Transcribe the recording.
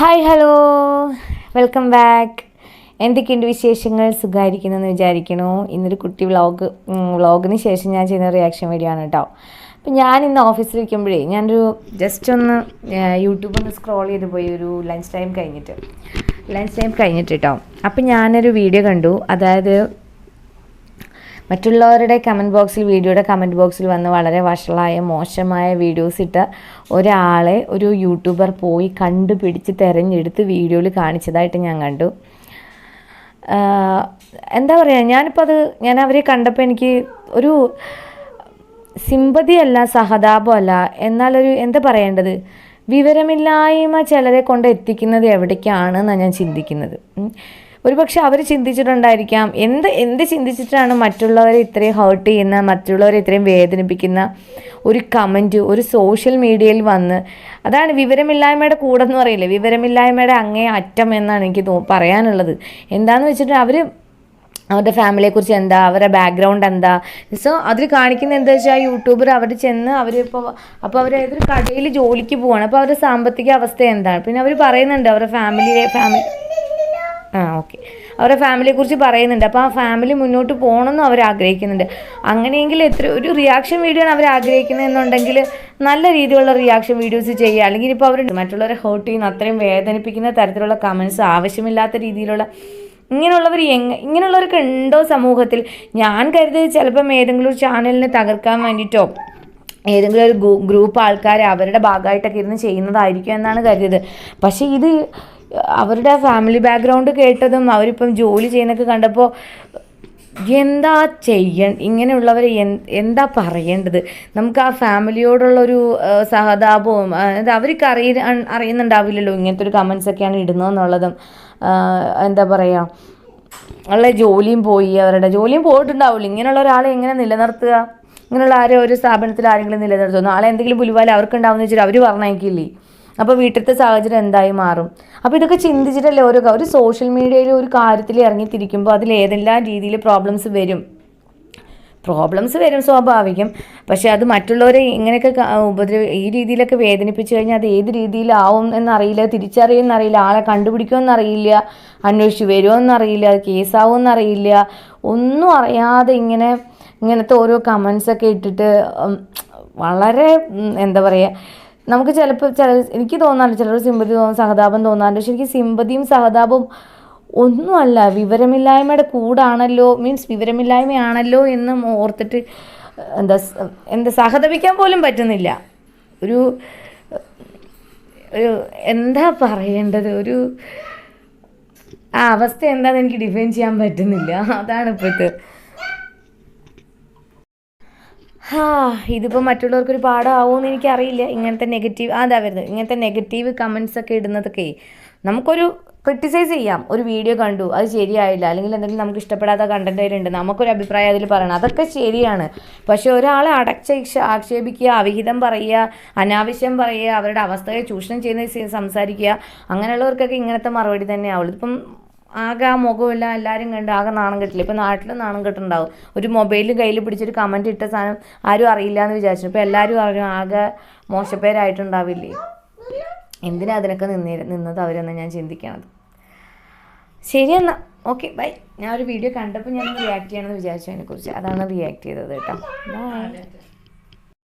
Hi hello welcome back എന്തൊക്കെയുണ്ട് വിശേഷങ്ങൾ? സുഖമായിരിക്കുന്നെന്ന് വിചാരിക്കണു ഇന്നൊരു കുട്ടി വ്ളോഗ് വ്ളോഗിന് ശേഷം ഞാൻ ചെയ്യുന്ന റിയാക്ഷൻ വീഡിയോ ആണ് കേട്ടോ അപ്പം ഞാൻ ഇന്ന് ഓഫീസിൽ ഇരിക്കുമ്പോഴേ ഞാനൊരു ജസ്റ്റ് ഒന്ന് യൂട്യൂബ് ഒന്ന് സ്ക്രോൾ ചെയ്ത് പോയി ഒരു ലഞ്ച് ടൈം കഴിഞ്ഞിട്ട്. ലഞ്ച് ടൈം കഴിഞ്ഞിട്ട് കേട്ടോ അപ്പം ഞാനൊരു വീഡിയോ കണ്ടു. അതായത് മറ്റുള്ളവരുടെ കമന്റ് ബോക്സിൽ വീഡിയോയുടെ കമന്റ് ബോക്സിൽ വന്ന് വളരെ വഷളായ മോശമായ വീഡിയോസ് ഇട്ട ഒരാളെ ഒരു യൂട്യൂബർ പോയി കണ്ടുപിടിച്ച് തിരഞ്ഞെടുത്ത് വീഡിയോയിൽ കാണിച്ചതായിട്ട് ഞാൻ കണ്ടു. എന്താ പറയുക ഞാനിപ്പോൾ അത് ഞാൻ അവരെ കണ്ടപ്പോൾ എനിക്ക് ഒരു സിമ്പതിയല്ല സഹതാപമല്ല എന്നാലൊരു എന്താ പറയേണ്ടത്? വിവരമില്ലായ്മ ചിലരെ കൊണ്ട് എത്തിക്കുന്നത് എവിടേക്കാണെന്നാണ് ഞാൻ ചിന്തിക്കുന്നത്. ഒരുപക്ഷെ അവർ ചിന്തിച്ചിട്ടുണ്ടായിരിക്കാം. എന്ത് എന്ത് ചിന്തിച്ചിട്ടാണ് മറ്റുള്ളവരെ ഇത്രയും ഹേർട്ട് ചെയ്യുന്ന മറ്റുള്ളവരെ ഇത്രയും വേദനിപ്പിക്കുന്ന ഒരു കമന്റ് ഒരു സോഷ്യൽ മീഡിയയിൽ വന്ന്? അതാണ് വിവരമില്ലായ്മയുടെ കൂടെ എന്ന് പറയില്ലേ? വിവരമില്ലായ്മയുടെ അങ്ങേ അറ്റം എന്നാണ് എനിക്ക് തോ പറയാനുള്ളത്. എന്താണെന്ന് വെച്ചിട്ട് അവർ അവരുടെ ഫാമിലിയെക്കുറിച്ച് എന്താ? അവരുടെ ബാക്ക്ഗ്രൗണ്ട് എന്താ? സോ അതിൽ കാണിക്കുന്ന എന്താ വെച്ചാൽ യൂട്യൂബർ അവർ ചെന്ന് അവരിപ്പോൾ അപ്പോൾ അവർ ഏതൊരു കടയിൽ ജോലിക്ക് പോവാണ്. അപ്പോൾ അവരുടെ സാമ്പത്തിക അവസ്ഥ എന്താണ്? പിന്നെ അവർ പറയുന്നുണ്ട് അവരുടെ ഫാമിലിയെ ഫാമിലി ആ ഓക്കെ. അവരുടെ ഫാമിലിയെക്കുറിച്ച് പറയുന്നുണ്ട്. അപ്പോൾ ആ ഫാമിലി മുന്നോട്ട് പോകണമെന്നും അവർ ആഗ്രഹിക്കുന്നുണ്ട്. അങ്ങനെയെങ്കിൽ എത്ര ഒരു റിയാക്ഷൻ വീഡിയോ ആണ് അവർ ആഗ്രഹിക്കുന്നതെന്നുണ്ടെങ്കിൽ നല്ല രീതിയിലുള്ള റിയാക്ഷൻ വീഡിയോസ് ചെയ്യുക. അല്ലെങ്കിൽ ഇപ്പോൾ അവർ മറ്റുള്ളവരെ ഹേർട്ട് ചെയ്യുന്ന അത്രയും വേദനിപ്പിക്കുന്ന തരത്തിലുള്ള കമൻസ് ആവശ്യമില്ലാത്ത രീതിയിലുള്ള ഇങ്ങനെയുള്ളവർ എങ്ങ ഇങ്ങനെയുള്ളവർക്ക് ഉണ്ടോ സമൂഹത്തിൽ? ഞാൻ കരുതിയത് ചിലപ്പം ഏതെങ്കിലും ഒരു ചാനലിനെ തകർക്കാൻ വേണ്ടിയിട്ടോ ഏതെങ്കിലും ഒരു ഗ്രൂപ്പ് ആൾക്കാർ അവരുടെ ഭാഗമായിട്ടൊക്കെ ഇരുന്ന് ചെയ്യുന്നതായിരിക്കും എന്നാണ് കരുതിയത്. പക്ഷേ ഇത് അവരുടെ ഫാമിലി ബാക്ക്ഗ്രൗണ്ട് കേട്ടതും അവരിപ്പം ജോലി ചെയ്യുന്നൊക്കെ കണ്ടപ്പോൾ എന്താ ചെയ്യ ഇങ്ങനെയുള്ളവർ എന്താ പറയേണ്ടത്? നമുക്ക് ആ ഫാമിലിയോടുള്ളൊരു സഹതാപവും അതായത് അത് അവർക്ക് അറിയ അറിയുന്നുണ്ടാവില്ലല്ലോ ഇങ്ങനത്തെ ഒരു കമൻസ് ഒക്കെയാണ് ഇടുന്നതെന്നുള്ളതും. എന്താ പറയുക ഉള്ള ജോലിയും പോയി അവരുടെ ജോലിയും പോയിട്ടുണ്ടാവില്ല. ഇങ്ങനെയുള്ള ഒരാളെ എങ്ങനെ നിലനിർത്തുക? ഇങ്ങനെയുള്ള ആരെ ഒരു സ്ഥാപനത്തിൽ ആരെങ്കിലും നിലനിർത്തുന്നു നാളെ എന്തെങ്കിലും പുലിവാല അവർക്കുണ്ടാവുമെന്ന് വെച്ചാൽ അവർ പറഞ്ഞേക്കില്ലേ അപ്പോൾ വീട്ടിലത്തെ സാഹചര്യം എന്തായി മാറും? അപ്പോൾ ഇതൊക്കെ ചിന്തിച്ചിട്ടല്ലേ ഓരോ ഒരു സോഷ്യൽ മീഡിയയിൽ ഒരു കാര്യത്തിൽ ഇറങ്ങിത്തിരിക്കുമ്പോൾ അതിൽ ഏതെല്ലാം രീതിയിൽ പ്രോബ്ലംസ് വരും? പ്രോബ്ലംസ് വരും സ്വാഭാവികം. പക്ഷേ അത് മറ്റുള്ളവരെ ഇങ്ങനെയൊക്കെ ഉപദ്ര ഉപദ്രവ ഈ രീതിയിലൊക്കെ വേദനിപ്പിച്ചു കഴിഞ്ഞാൽ അത് ഏത് രീതിയിലാവും എന്നറിയില്ല തിരിച്ചറിയുമെന്നറിയില്ല ആളെ കണ്ടുപിടിക്കുമെന്നറിയില്ല അന്വേഷിച്ച് വരുമോയെന്നറിയില്ല അത് കേസാവുമെന്നറിയില്ല ഒന്നും അറിയാതെ ഇങ്ങനെ ഇങ്ങനത്തെ ഓരോ കമൻസൊക്കെ ഇട്ടിട്ട് വളരെ എന്താ പറയുക നമുക്ക് ചിലപ്പോൾ ചില എനിക്ക് തോന്നാറുണ്ട് ചിലർ സിമ്പതി തോന്നും സഹതാപം തോന്നാറുണ്ട്. പക്ഷെ എനിക്ക് സിമ്പതിയും സഹതാപവും ഒന്നുമല്ല. വിവരമില്ലായ്മയുടെ കൂടാണല്ലോ മീൻസ് വിവരമില്ലായ്മയാണല്ലോ എന്ന് ഓർത്തിട്ട് എന്താ എന്താ സഹതപിക്കാൻ പോലും പറ്റുന്നില്ല. ഒരു ഒരു എന്താ പറയേണ്ടത്? ഒരു ആ അവസ്ഥ എന്താണെന്ന് എനിക്ക് ഡിഫൈൻ ചെയ്യാൻ പറ്റുന്നില്ല. അതാണ് ഇപ്പോഴത്തെ ഹാ ഇതിപ്പോൾ മറ്റുള്ളവർക്കൊരു പാഠമാവുമെന്ന് എനിക്കറിയില്ല. ഇങ്ങനത്തെ നെഗറ്റീവ് അതാ വരുന്നത്. ഇങ്ങനത്തെ നെഗറ്റീവ് കമൻസ് ഒക്കെ ഇടുന്നതൊക്കെ നമുക്കൊരു ക്രിട്ടിസൈസ് ചെയ്യാം. ഒരു വീഡിയോ കണ്ടു അത് ശരിയായില്ല. അല്ലെങ്കിൽ എന്തെങ്കിലും നമുക്ക് ഇഷ്ടപ്പെടാത്ത കണ്ടന്റ് അതിലുണ്ട് നമുക്കൊരു അഭിപ്രായം അതിൽ പറയണം. അതൊക്കെ ശരിയാണ്. പക്ഷേ ഒരാളെ അടച്ച ആക്ഷേപിക്കുക അവിഹിതം പറയുക അനാവശ്യം പറയുക അവരുടെ അവസ്ഥയെ ചൂഷണം ചെയ്യുന്ന സംസാരിക്കുക അങ്ങനെയുള്ളവർക്കൊക്കെ ഇങ്ങനത്തെ മറുപടി തന്നെ ആവുള്ളൂ ഇപ്പം ആകെ ആ മുഖമില്ല എല്ലാവരും കണ്ട് ആകെ നാണം കെട്ടില്ല? ഇപ്പം നാട്ടിൽ നാണം കെട്ടുണ്ടാവും ഒരു മൊബൈൽ കയ്യിൽ പിടിച്ചൊരു കമന്റ് ഇട്ട സാധനം ആരും അറിയില്ല എന്ന് വിചാരിച്ചു. ഇപ്പോൾ എല്ലാവരും അറിയും ആകെ മോശപ്പേരായിട്ടുണ്ടാവില്ലേ? എന്തിനാ അതിനൊക്കെ നിന്നേ നിന്നത് അവരെന്ന് ഞാൻ ചിന്തിക്കണത്? ശരി എന്നാൽ ഓക്കെ ബൈ ഞാൻ ഒരു വീഡിയോ കണ്ടപ്പോൾ ഞാൻ റിയാക്ട് ചെയ്യണമെന്ന് വിചാരിച്ചു അതിനെക്കുറിച്ച്. അതാണ് റിയാക്ട് ചെയ്തത് കേട്ടോ. ബൈ